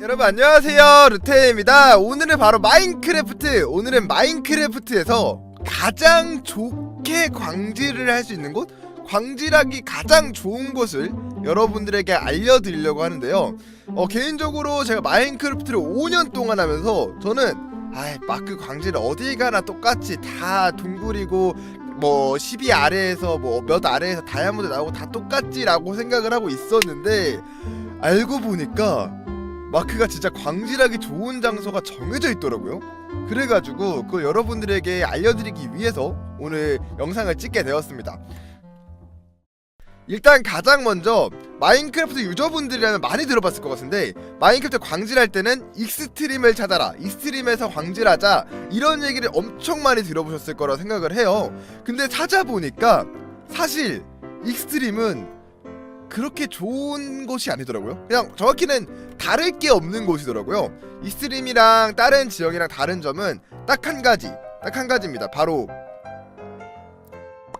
여러분 안녕하세요. 루테입니다. 오늘은 바로 마인크래프트 오늘은 마인크래프트에서 가장 좋게 광질을 할 수 있는 곳? 광질하기 가장 좋은 곳을 여러분들에게 알려드리려고 하는데요. 어, 개인적으로 제가 마인크래프트를 5년 동안 하면서 저는 아이 마크 광질 어디 가나 똑같이 다 동굴이고 뭐 12 아래에서 뭐 몇 아래에서 다이아몬드 나오고 다 똑같지라고 생각을 하고 있었는데 알고 보니까 마크가 진짜 광질하기 좋은 장소가 정해져 있더라고요. 그래가지고 그걸 여러분들에게 알려드리기 위해서 오늘 영상을 찍게 되었습니다. 일단 가장 먼저 마인크래프트 유저분들이라면 많이 들어봤을 것 같은데 마인크래프트 광질할 때는 익스트림을 찾아라 익스트림에서 광질하자 이런 얘기를 엄청 많이 들어보셨을 거라 생각을 해요 근데 찾아보니까 사실 익스트림은 그렇게 좋은 곳이 아니더라고요. 그냥 정확히는 다를 게 없는 곳이더라고요. 이스트림이랑 다른 지역이랑 다른 점은 딱 한 가지, 딱 한 가지입니다. 바로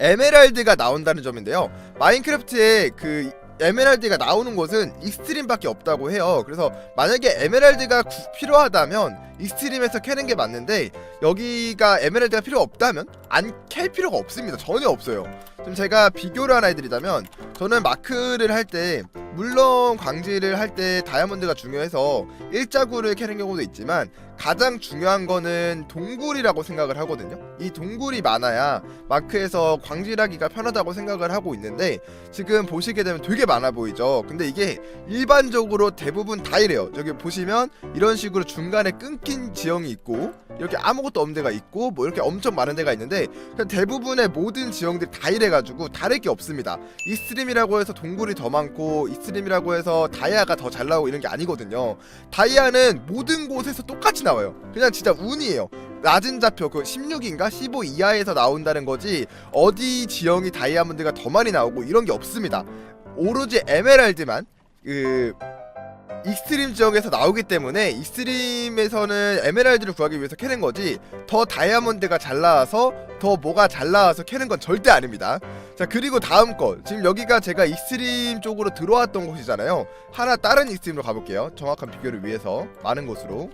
에메랄드가 나온다는 점인데요. 마인크래프트에 그 에메랄드가 나오는 곳은 익스트림밖에 없다고 해요. 그래서 만약에 에메랄드가 구- 필요하다면 익스트림에서 캐는 게 맞는데 여기가 에메랄드가 필요 없다면 안 캘 필요가 없습니다. 전혀 없어요. 좀 제가 비교를 하나 해드리자면 저는 마크를 할 때 물론 광질을 할 때 다이아몬드가 중요해서 일자구를 캐는 경우도 있지만 가장 중요한 거는 동굴이라고 생각을 하거든요. 이 동굴이 많아야 마크에서 광질하기가 편하다고 생각을 하고 있는데 지금 보시게 되면 되게 많아 보이죠. 근데 이게 일반적으로 대부분 다 이래요. 저기 보시면 이런 식으로 중간에 끊긴 지형이 있고 이렇게 아무것도 없는 데가 있고 뭐 이렇게 엄청 많은 데가 있는데 그냥 대부분의 모든 지형들이 다 이래가지고 다를 게 없습니다. 이스트림이라고 해서 동굴이 더 많고 이스트림이라고 해서 다이아가 더 잘 나오고 이런 게 아니거든요. 다이아는 모든 곳에서 똑같이 나와요. 그냥 진짜 운이에요. 낮은 좌표 그 16인가 15 이하에서 나온다는 거지 어디 지형이 다이아몬드가 더 많이 나오고 이런 게 없습니다. 오로지 에메랄드만 그 익스트림 지역에서 나오기 때문에 익스트림에서는 에메랄드를 구하기 위해서 캐는 거지 더 다이아몬드가 잘 나와서 더 뭐가 잘 나와서 캐는 건 절대 아닙니다. 자 그리고 다음 거 지금 여기가 제가 익스트림 쪽으로 들어왔던 곳이잖아요. 하나 다른 익스트림으로 가볼게요. 정확한 비교를 위해서 많은 곳으로.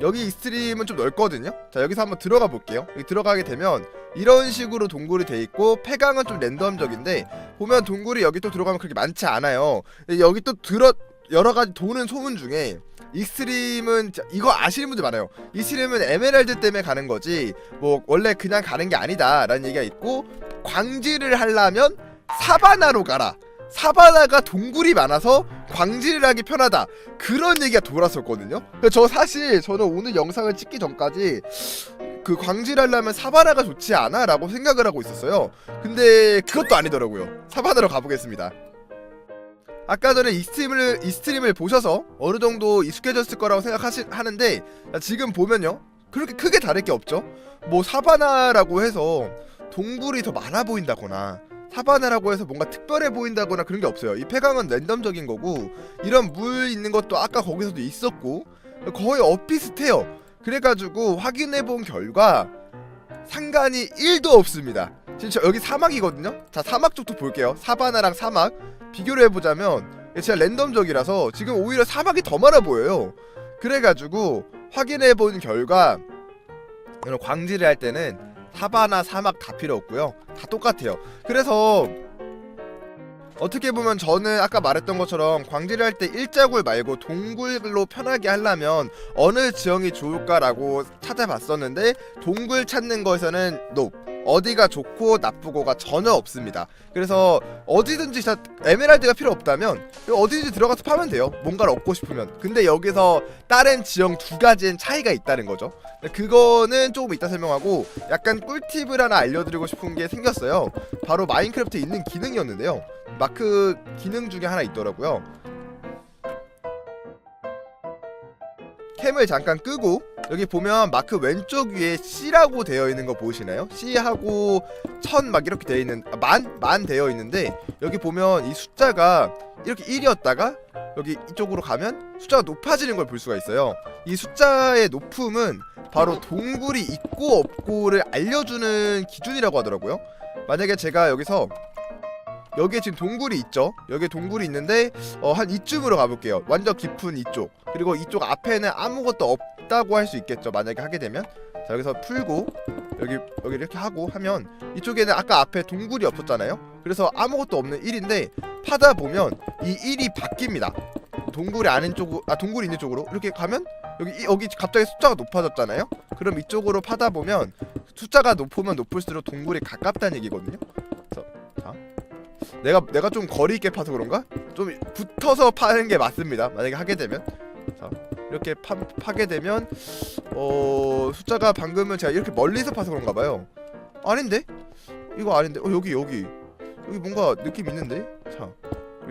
여기 익스트림은 좀 넓거든요. 자 여기서 한번 들어가 볼게요. 여기 들어가게 되면 이런 식으로 동굴이 돼 있고 폐강은 좀 랜덤적인데 보면 동굴이 여기 또 들어가면 그렇게 많지 않아요. 여기 또 들어 여러 가지 도는 소문 중에 익스트림은 자- 이거 아시는 분들 많아요. 익스트림은 에메랄드 때문에 가는 거지 뭐 원래 그냥 가는 게 아니다라는 얘기가 있고 광질을 하려면 사바나로 가라. 사바나가 동굴이 많아서 광질을 하기 편하다. 그런 얘기가 돌았었거든요. 저 사실 저는 오늘 영상을 찍기 전까지 그 광질하려면 사바나가 좋지 않아 라고 생각을 하고 있었어요. 근데 그것도 아니더라고요. 사바나로 가보겠습니다. 아까 전에 이 스트림을 이 스트림을 보셔서 어느 정도 익숙해졌을 거라고 생각하시는데 지금 보면요 그렇게 크게 다를 게 없죠. 뭐 사바나라고 해서 동굴이 더 많아 보인다거나 사바나라고 해서 뭔가 특별해 보인다거나 그런 게 없어요. 이 폐강은 랜덤적인 거고 이런 물 있는 것도 아까 거기서도 있었고 거의 엇비슷해요. 그래가지고 확인해 본 결과 상관이 1도 없습니다. 저 여기 사막이거든요. 자 사막 쪽도 볼게요. 사바나랑 사막 비교를 해보자면 진짜 랜덤적이라서 지금 오히려 사막이 더 많아 보여요. 그래가지고 확인해 본 결과 이런 광질을 할 때는 사바나 사막 다 필요 없고요. 다 똑같아요. 그래서 어떻게 보면 저는 아까 말했던 것처럼 광질을 할때 일자굴 말고 동굴로 편하게 하려면 어느 지형이 좋을까라고 찾아봤었는데 동굴 찾는 거에서는 노 어디가 좋고 나쁘고가 전혀 없습니다. 그래서 어디든지 다 에메랄드가 필요 없다면 어디든지 들어가서 파면 돼요. 뭔가를 얻고 싶으면. 근데 여기서 다른 지형 두 가지엔 차이가 있다는 거죠. 그거는 조금 이따 설명하고 약간 꿀팁을 하나 알려드리고 싶은 게 생겼어요. 바로 마인크래프트에 있는 기능이었는데요. 마크 기능 중에 하나 있더라고요. 캠을 잠깐 끄고 여기 보면 마크 왼쪽 위에 C라고 되어 있는 거 보이시나요? C하고 천 막 이렇게 되어 있는 아, 만? 만 되어 있는데 여기 보면 이 숫자가 이렇게 1이었다가 여기 이쪽으로 가면 숫자가 높아지는 걸 볼 수가 있어요. 이 숫자의 높음은 바로 동굴이 있고 없고를 알려주는 기준이라고 하더라고요. 만약에 제가 여기서 여기에 지금 동굴이 있죠? 여기에 동굴이 있는데 어, 한 이쯤으로 가볼게요. 완전 깊은 이쪽. 그리고 이쪽 앞에는 아무것도 없다고 할 수 있겠죠 만약에 하게 되면? 자 여기서 풀고 여기 여기 이렇게 하고 하면 이쪽에는 아까 앞에 동굴이 없었잖아요? 그래서 아무것도 없는 1인데 파다 보면 이 1이 바뀝니다. 동굴이 아닌 쪽으로 아 동굴이 있는 쪽으로. 이렇게 가면 여기 이- 여기 갑자기 숫자가 높아졌잖아요? 그럼 이쪽으로 파다 보면 숫자가 높으면 높을수록 동굴이 가깝다는 얘기거든요 내가 내가 좀 거리 있게 파서 그런가? 좀 붙어서 파는 게 맞습니다. 만약에 하게 되면. 자 이렇게 파, 파게 되면 어 숫자가 방금은 제가 이렇게 멀리서 파서 그런가 봐요. 아닌데? 이거 아닌데? 어 여기 여기. 여기 뭔가 느낌 있는데? 자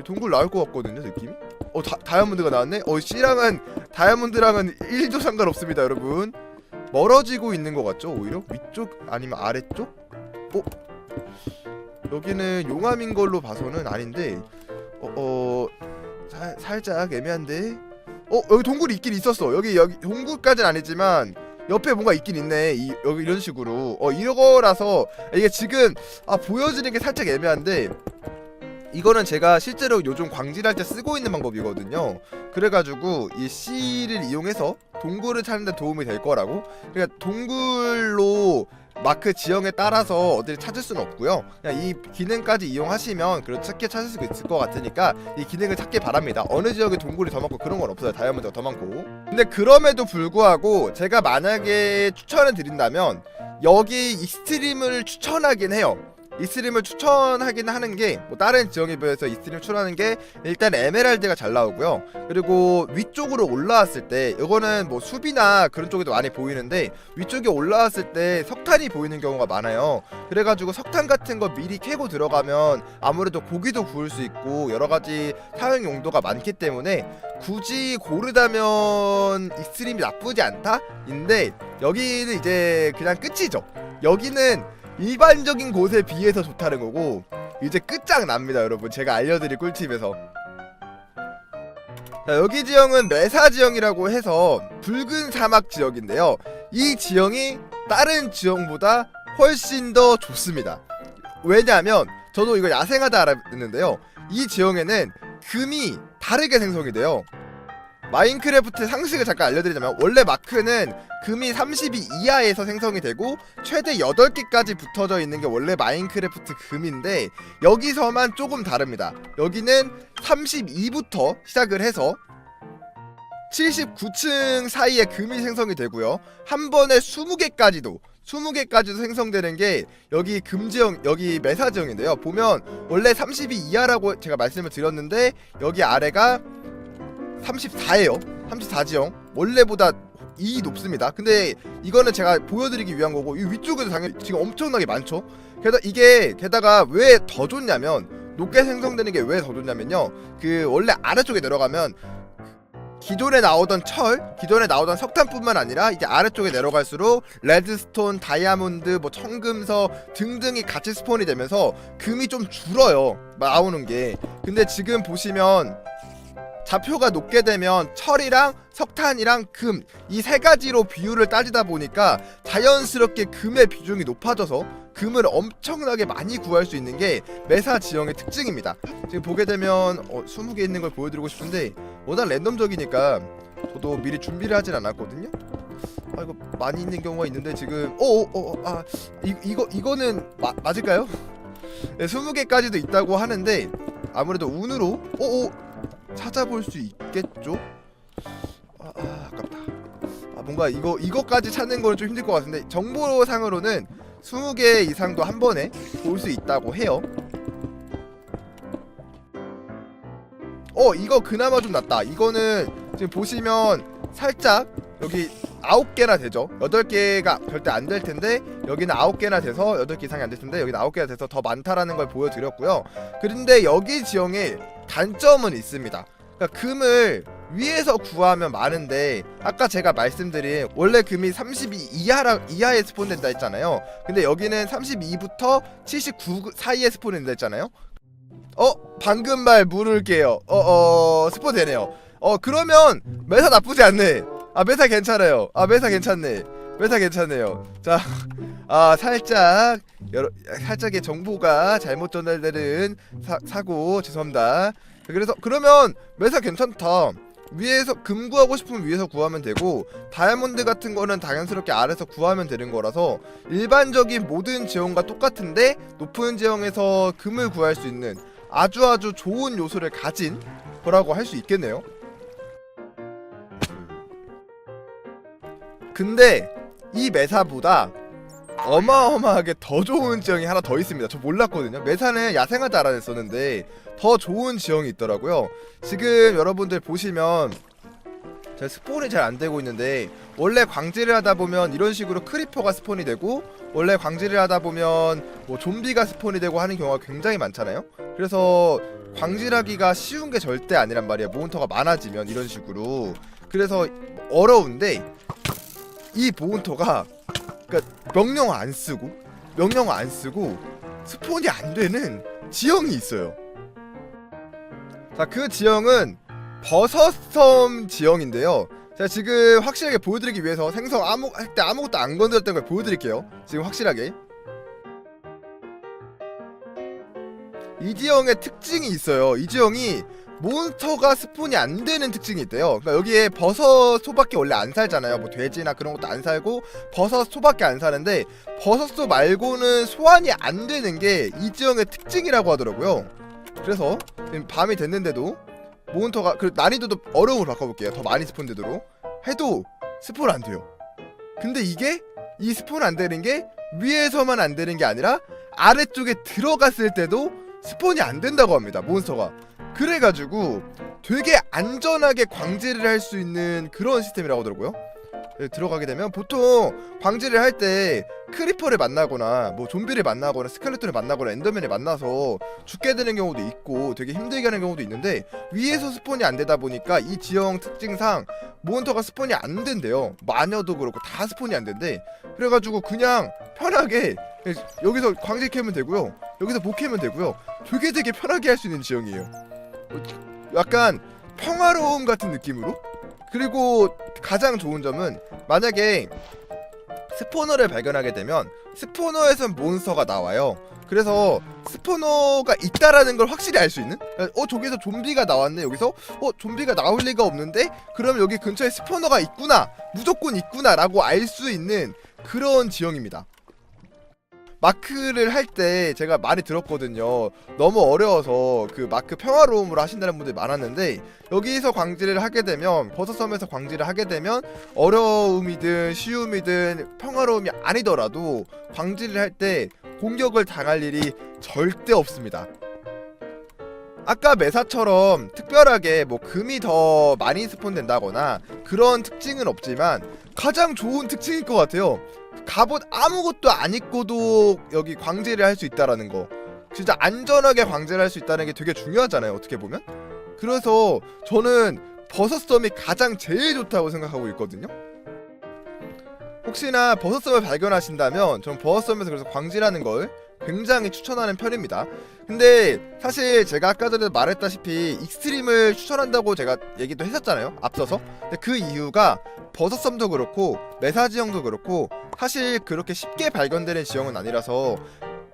동굴 나올 것 같거든요 느낌이? 어 다, 다이아몬드가 나왔네? 어 C랑은 다이아몬드랑은 1도 상관없습니다 여러분. 멀어지고 있는 것 같죠 오히려? 위쪽? 아니면 아래쪽? 어 여기는 용암인 걸로 봐서는 아닌데 어, 어 살, 살짝 애매한데? 어 여기 동굴이 있긴 있었어. 여기 여기 동굴까지는 아니지만 옆에 뭔가 있긴 있네. 이, 여기 이런 식으로. 어 이거라서 이게 지금 아 보여지는 게 살짝 애매한데 이거는 제가 실제로 요즘 광질할 때 쓰고 있는 방법이거든요. 그래가지고 이 C를 이용해서 동굴을 찾는 데 도움이 될 거라고. 그러니까 동굴로 마크 지형에 따라서 어디를 찾을 수는 없고요. 그냥 이 기능까지 이용하시면 그래도 쉽게 찾을 수 있을 것 같으니까 이 기능을 찾길 바랍니다. 어느 지역에 동굴이 더 많고 그런 건 없어요. 다이아몬드가 더 많고. 근데 그럼에도 불구하고 제가 만약에 추천을 드린다면 여기 익스트림을 추천하긴 해요 이스트림을 추천하긴 하는 게 뭐 다른 지역에 비해서 이스트림 추천하는 게 일단 에메랄드가 잘 나오고요. 그리고 위쪽으로 올라왔을 때 이거는 뭐 숲이나 그런 쪽에도 많이 보이는데 위쪽에 올라왔을 때 석탄이 보이는 경우가 많아요. 그래가지고 석탄 같은 거 미리 캐고 들어가면 아무래도 고기도 구울 수 있고 여러 가지 사용 용도가 많기 때문에 굳이 고르다면 익스트림이 나쁘지 않다 인데 여기는 이제 그냥 끝이죠. 여기는 일반적인 곳에 비해서 좋다는 거고 이제 끝장납니다 여러분. 제가 알려드릴 꿀팁에서. 자, 여기 지형은 메사 지형이라고 해서 붉은 사막 지역인데요. 이 지형이 다른 지형보다 훨씬 더 좋습니다. 왜냐하면 저도 이거 야생하다 알았는데요. 이 지형에는 금이 다르게 생성이 돼요 마인크래프트 상식을 잠깐 알려드리자면 원래 마크는 금이 32 이하에서 생성이 되고 최대 8개까지 붙어져 있는 게 원래 마인크래프트 금인데 여기서만 조금 다릅니다. 여기는 32부터 시작을 해서 79층 사이에 금이 생성이 되고요. 한 번에 20개까지도 20개까지도 생성되는 게 여기 금지형 여기 메사지형인데요. 보면 원래 32 이하라고 제가 말씀을 드렸는데 여기 아래가 34예요. 34지형 원래보다 2 높습니다. 근데 이거는 제가 보여드리기 위한 거고 이 위쪽에도 당연히 지금 엄청나게 많죠. 게다가 이게 게다가 왜 더 좋냐면 높게 생성되는 게 왜 더 좋냐면요. 그 원래 아래쪽에 내려가면 기존에 나오던 철, 기존에 나오던 석탄뿐만 아니라 이제 아래쪽에 내려갈수록 레드스톤, 다이아몬드, 뭐 청금서 등등이 같이 스폰이 되면서 금이 좀 줄어요. 나오는 게. 근데 지금 보시면 좌표가 높게 되면 철이랑 석탄이랑 금 이 세 가지로 비율을 따지다 보니까 자연스럽게 금의 비중이 높아져서 금을 엄청나게 많이 구할 수 있는 게 메사 지형의 특징입니다. 지금 보게 되면 어, 20개 있는 걸 보여드리고 싶은데 워낙 랜덤적이니까 저도 미리 준비를 하진 않았거든요. 아 이거 많이 있는 경우가 있는데 지금 어어아 이 이거 이거는 마, 맞을까요? 네, 20개까지도 있다고 하는데 아무래도 운으로 어어 찾아볼 수 있겠죠? 아, 아 아깝다. 아 뭔가 이거 이거까지 찾는 거는 좀 힘들 것 같은데 정보상으로는 20개 이상도 한 번에 볼 수 있다고 해요. 어 이거 그나마 좀 낫다. 이거는 지금 보시면 살짝 여기 9개나 되죠. 8개가 절대 안 될 텐데 여기는 9개나 돼서 8개 이상이 안 될 텐데 여기는 9개가 돼서 더 많다라는 걸 보여드렸고요. 그런데 여기 지형에 단점은 있습니다. 그러니까 금을 위에서 구하면 많은데 아까 제가 말씀드린 원래 금이 32 이하라 이하에 스폰된다 했잖아요. 근데 여기는 32부터 79 사이에 스폰된다 했잖아요. 어 방금 말 물을게요. 어어 스폰 되네요. 어 그러면 메사 나쁘지 않네. 아 메사 괜찮아요. 아 메사 괜찮네. 메사 괜찮네요. 자 아 살짝 여러 살짝의 정보가 잘못 전달되는 사, 사고 죄송합니다. 그래서 그러면 매사 괜찮다. 위에서 금 구하고 싶으면 위에서 구하면 되고 다이아몬드 같은 거는 당연스럽게 아래서 구하면 되는 거라서 일반적인 모든 지형과 똑같은데 높은 지형에서 금을 구할 수 있는 아주 아주 좋은 요소를 가진 거라고 할 수 있겠네요. 근데 이 메사보다 어마어마하게 더 좋은 지형이 하나 더 있습니다. 저 몰랐거든요. 메사는 야생화도 알아냈었는데 더 좋은 지형이 있더라고요. 지금 여러분들 보시면 제가 스폰이 잘 안 되고 있는데 원래 광질을 하다 보면 이런 식으로 크리퍼가 스폰이 되고 원래 광질을 하다 보면 뭐 좀비가 스폰이 되고 하는 경우가 굉장히 많잖아요. 그래서 광질하기가 쉬운 게 절대 아니란 말이에요. 몬스터가 많아지면 이런 식으로 그래서 어려운데 이 몬스터가 그러니까 명령 안 쓰고 명령 안 쓰고 스폰이 안 되는 지형이 있어요. 자, 그 지형은 버섯섬 지형인데요. 제가 지금 확실하게 보여드리기 위해서 생성 아무 할때 아무것도 안 건드렸던 걸 보여드릴게요. 지금 확실하게. 이 지형의 특징이 있어요. 이 지형이 몬스터가 스폰이 안 되는 특징이 있대요. 그러니까 여기에 버섯 소밖에 원래 안 살잖아요. 뭐 돼지나 그런 것도 안 살고 버섯 소밖에 안 사는데 버섯 소 말고는 소환이 안 되는 게 이 지형의 특징이라고 하더라고요. 그래서 지금 밤이 됐는데도 몬스터가 그 난이도도 어려움을 바꿔볼게요. 더 많이 스폰되도록 해도 스폰 안 돼요. 근데 이게 이 스폰 안 되는 게 위에서만 안 되는 게 아니라 아래쪽에 들어갔을 때도 스폰이 안 된다고 합니다. 몬스터가. 그래가지고 되게 안전하게 광질을 할 수 있는 그런 시스템이라고 하더라고요. 예, 들어가게 되면 보통 광질을 할 때 크리퍼를 만나거나 뭐 좀비를 만나거나 스켈레톤을 만나거나 엔더맨을 만나서 죽게 되는 경우도 있고 되게 힘들게 하는 경우도 있는데 위에서 스폰이 안 되다 보니까 이 지형 특징상 몬스터가 스폰이 안 된대요. 마녀도 그렇고 다 스폰이 안 된대. 그래가지고 그냥 편하게 여기서 광질 캐면 되고요. 여기서 목 캐면 되고요. 되게 되게 편하게 할 수 있는 지형이에요. 약간 평화로움 같은 느낌으로 그리고 가장 좋은 점은 만약에 스포너를 발견하게 되면 스포너에선 몬스터가 나와요. 그래서 스포너가 있다라는 걸 확실히 알 수 있는? 어 저기서 좀비가 나왔네 여기서 어 좀비가 나올 리가 없는데 그럼 여기 근처에 스포너가 있구나 무조건 있구나라고 알 수 있는 그런 지형입니다. 마크를 할 때 제가 많이 들었거든요. 너무 어려워서 그 마크 평화로움으로 하신다는 분들이 많았는데 여기서 광질을 하게 되면 버섯섬에서 광질을 하게 되면 어려움이든 쉬움이든 평화로움이 아니더라도 광질을 할때 공격을 당할 일이 절대 없습니다. 아까 메사처럼 특별하게 뭐 금이 더 많이 스폰된다거나 그런 특징은 없지만 가장 좋은 특징일 것 같아요. 갑옷 아무것도 안 입고도 여기 광질을 할수 있다라는 거. 진짜 안전하게 광질을 할수 있다는 게 되게 중요하잖아요. 어떻게 보면. 그래서 저는 버섯섬이 가장 제일 좋다고 생각하고 있거든요. 혹시나 버섯섬을 발견하신다면 전 버섯섬에서 그래서 광질하는 걸 굉장히 추천하는 편입니다. 근데 사실 제가 아까 전에 말했다시피 익스트림을 추천한다고 제가 얘기도 했었잖아요. 앞서서. 근데 그 이유가 버섯섬도 그렇고 메사 지형도 그렇고 사실 그렇게 쉽게 발견되는 지형은 아니라서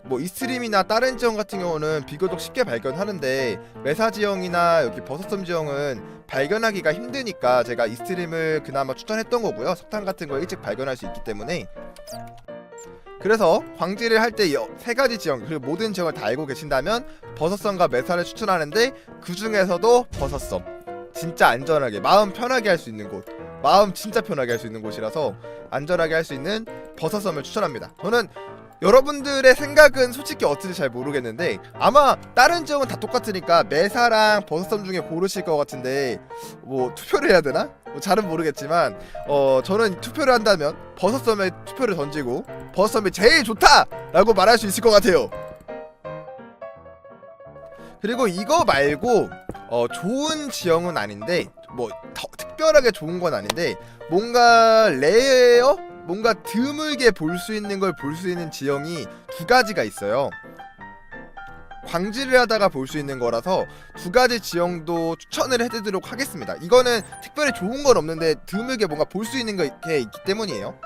뭐 이스트림이나 다른 지형 같은 경우는 비교적 쉽게 발견하는데 메사 지형이나 여기 버섯섬 지형은 발견하기가 힘드니까 제가 이스트림을 그나마 추천했던 거고요. 석탄 같은 거 일찍 발견할 수 있기 때문에. 그래서 광질을 할때 세 가지 지형 그리고 모든 지형을 다 알고 계신다면 버섯섬과 메사를 추천하는데 그 중에서도 버섯섬. 진짜 안전하게 마음 편하게 할 수 있는 곳 마음 진짜 편하게 할 수 있는 곳이라서 안전하게 할 수 있는 버섯섬을 추천합니다. 저는 여러분들의 생각은 솔직히 어떨지 잘 모르겠는데 아마 다른 지역은 다 똑같으니까 메사랑 버섯섬 중에 고르실 것 같은데 뭐 투표를 해야 되나? 뭐 잘은 모르겠지만 어 저는 투표를 한다면 버섯섬에 투표를 던지고 버섯섬이 제일 좋다라고 말할 수 있을 것 같아요. 그리고 이거 말고 어 좋은 지형은 아닌데 뭐 더 특별하게 좋은 건 아닌데 뭔가 레어 뭔가 드물게 볼 수 있는 걸 볼 수 있는 지형이 두 가지가 있어요. 광질을 하다가 볼 수 있는 거라서 두 가지 지형도 추천을 해드리도록 하겠습니다. 이거는 특별히 좋은 건 없는데 드물게 뭔가 볼 수 있는 게 있기 때문이에요.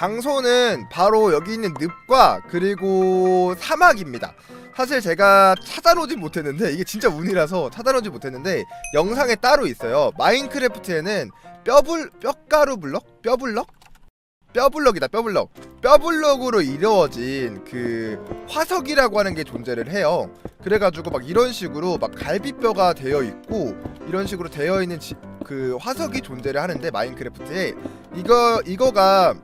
장소는 바로 여기 있는 늪과 그리고 사막입니다. 사실 제가 찾아놓지 못했는데 이게 진짜 운이라서 찾아놓지 못했는데 영상에 따로 있어요. 마인크래프트에는 뼈불 뼈가루 블럭? 뼈블럭? 뼈블럭이다 뼈블럭 뼈블럭으로 이루어진 그 화석이라고 하는 게 존재를 해요 그래가지고 막 이런 식으로 막 갈비뼈가 되어 있고 이런 식으로 되어 있는 지, 그 화석이 존재를 하는데 마인크래프트에 이거 이거가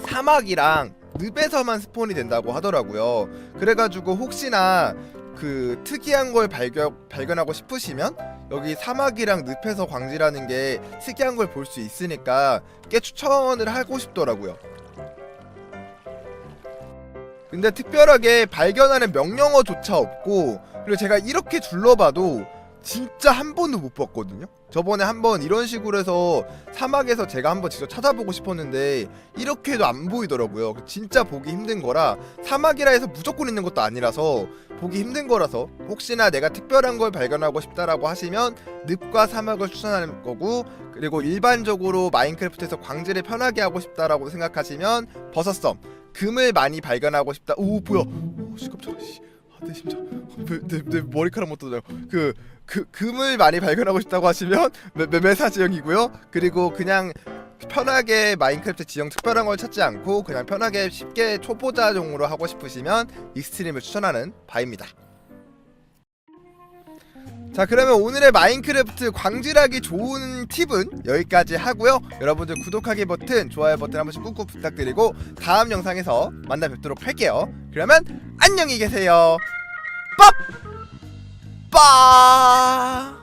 사막이랑 늪에서만 스폰이 된다고 하더라고요 그래가지고 혹시나 그 특이한 걸 발견 발견하고 싶으시면 여기 사막이랑 늪에서 광지라는 게 특이한 걸 볼 수 있으니까 꽤 추천을 하고 싶더라고요. 근데 특별하게 발견하는 명령어조차 없고 그리고 제가 이렇게 둘러봐도 진짜 한 번도 못 봤거든요. 저번에 한번 이런 식으로 해서 사막에서 제가 한번 직접 찾아보고 싶었는데 이렇게도 안 보이더라고요. 진짜 보기 힘든 거라 사막이라 해서 무조건 있는 것도 아니라서 보기 힘든 거라서 혹시나 내가 특별한 걸 발견하고 싶다라고 하시면 늪과 사막을 추천하는 거고 그리고 일반적으로 마인크래프트에서 광질을 편하게 하고 싶다라고 생각하시면 버섯섬 금을 많이 발견하고 싶다. 오 뭐야? 깜짝이야. 씨. 아, 내 심장. 내, 내, 내 머리카락 못 떠져요. 그, 그 금을 많이 발견하고 싶다고 하시면 메사 지형이고요. 그리고 그냥 편하게 마인크래프트 지형 특별한 걸 찾지 않고 그냥 편하게 쉽게 초보자용으로 하고 싶으시면 익스트림을 추천하는 바입니다. 자 그러면 오늘의 마인크래프트 광질하기 좋은 팁은 여기까지 하고요 여러분들 구독하기 버튼 좋아요 버튼 한 번씩 꾹꾹 부탁드리고 다음 영상에서 만나 뵙도록 할게요 그러면 안녕히 계세요 빠! 吧。